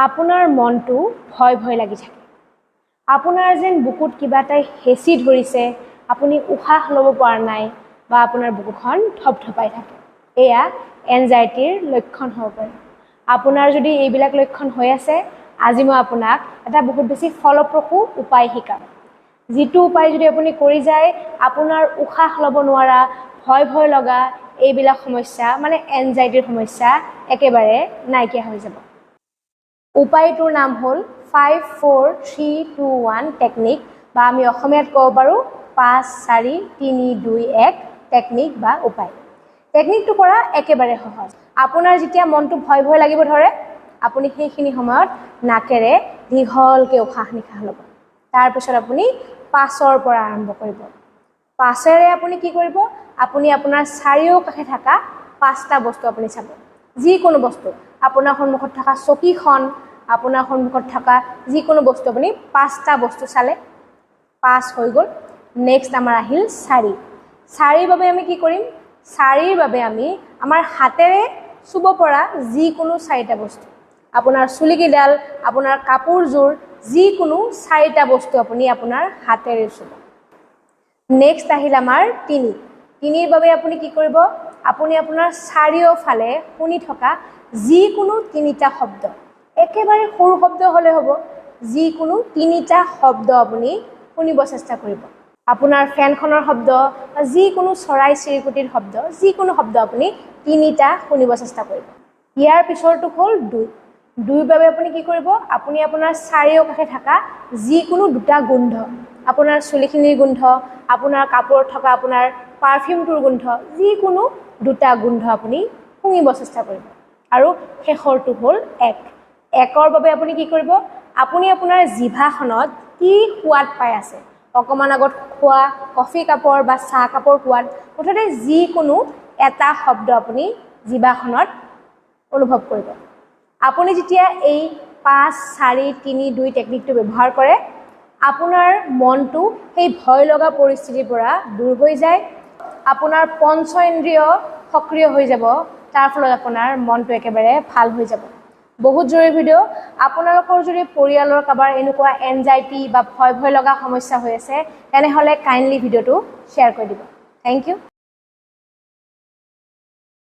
আপোনাৰ মনটো ভয় ভয় লাগি থাকে। আপোনাৰ যেন বুকুত কিবা এটাই হেঁচি ধৰিছে আপুনি উশাহ ল'ব পৰা নাই বা আপোনাৰ বুকুখন থপথপাই থাকে। এয়া এনজাইটিৰ লক্ষণ হ'ব পাৰে। আপোনাৰ যদি এইবিলাক লক্ষণ হৈ আছে আজি মই আপোনাক এটা বহুত বেছি ফলপ্ৰসূ উপায় শিকাম। যিটো উপায় যদি আপুনি কৰি যায় আপোনাৰ উশাহ ল'ব নোৱাৰা ভয় ভয় লগা এইবিলাক সমস্যা মানে এনজাইটিৰ সমস্যা একেবাৰে নাইকিয়া হৈ যাব। উপায়টোৰ নাম হ'ল five four three two one technique বা আমি অসমীয়াত ক'ব পাৰোঁ পাঁচ চাৰি তিনি দুই এক টেকনিক বা উপায়। টেকনিকটো কৰা একেবাৰে সহজ। আপোনাৰ যেতিয়া মনটো ভয় ভয় লাগিব ধৰে আপুনি সেইখিনি সময়ত নাকেৰে দীঘলকৈ উশাহ নিশাহ ল'ব। তাৰপিছত আপুনি পাঁচৰ পৰা আৰম্ভ কৰিব। পাঁচেৰে আপুনি কি কৰিব? আপুনি আপোনাৰ চাৰিওকাষে থকা পাঁচটা বস্তু আপুনি চাব। যিকোনো বস্তু। আপোনাৰ সন্মুখত থকা চকীখন আপোনাৰ সন্মুখত থকা যিকোনো বস্তু, আপুনি পাঁচটা বস্তু চালে পাঁচ হৈ গ'ল। নেক্সট আমাৰ আহিল চাৰি চাৰিৰ বাবে আমি কি কৰিম? চাৰিৰ বাবে আমি আমাৰ হাতেৰে চুব পৰা যিকোনো চাৰিটা বস্তু, আপোনাৰ চুলিকিডাল আপোনাৰ কাপোৰযোৰ যিকোনো চাৰিটা বস্তু আপুনি আপোনাৰ হাতেৰে চুব। নেক্সট আহিল আমাৰ তিনি। তিনিৰ বাবে আপুনি কি কৰিব? আপুনি আপোনাৰ চাৰিওফালে শুনি থকা যিকোনো তিনিটা শব্দ একেবাৰে সৰু শব্দ হ'লে হ'ব। যিকোনো তিনিটা শব্দ আপুনি শুনিব চেষ্টা কৰিব। আপোনাৰ ফেনখনৰ শব্দ বা যিকোনো চৰাই চিৰিকটিৰ শব্দ যিকোনো শব্দ আপুনি তিনিটা শুনিব চেষ্টা কৰিব। ইয়াৰ পিছৰটো হ'ল দুই। দুইৰ বাবে আপুনি কি কৰিব? আপুনি আপোনাৰ চাৰিওকাষে থকা যিকোনো দুটা গোন্ধ আপোনাৰ চুলিখিনিৰ গোন্ধ আপোনাৰ কাপোৰত থকা আপোনাৰ পাৰফিউমটোৰ গোন্ধ যিকোনো দুটা গোন্ধ আপুনি শুঙিব চেষ্টা কৰিব। আৰু শেষৰটো হ'ল এক। একৰ বাবে আপুনি কি কৰিব? আপুনি আপোনাৰ জিভাখনত কি সোৱাদ পাই আছে? অকণমান আগত খোৱা কফি কাপৰ বা চাহ কাপৰ সোৱাদ মুঠতে যিকোনো এটা শব্দ আপুনি জিভাখনত অনুভৱ কৰিব। আপুনি যেতিয়া এই পাঁচ চাৰি তিনি দুই টেকনিকটো ব্যৱহাৰ কৰে আপোনাৰ মনটো সেই ভয় লগা পৰিস্থিতিৰ পৰা দূৰ হৈ যায়। আপোনাৰ পঞ্চ ইন্দ্ৰিয় সক্ৰিয় হৈ যাব। তাৰ ফলত আপোনাৰ মনটো একেবাৰে ভাল হৈ যাব। বহুত জৰুৰী ভিডিঅ' আপোনালোকৰ যদি পৰিয়ালৰ কাৰোবাৰ এনেকুৱা এনজাইটি বা ভয় ভয় লগা সমস্যা হৈ আছে, তেনেহ'লে কাইণ্ডলি ভিডিঅ'টো শ্বেয়াৰ কৰি দিব। Thank U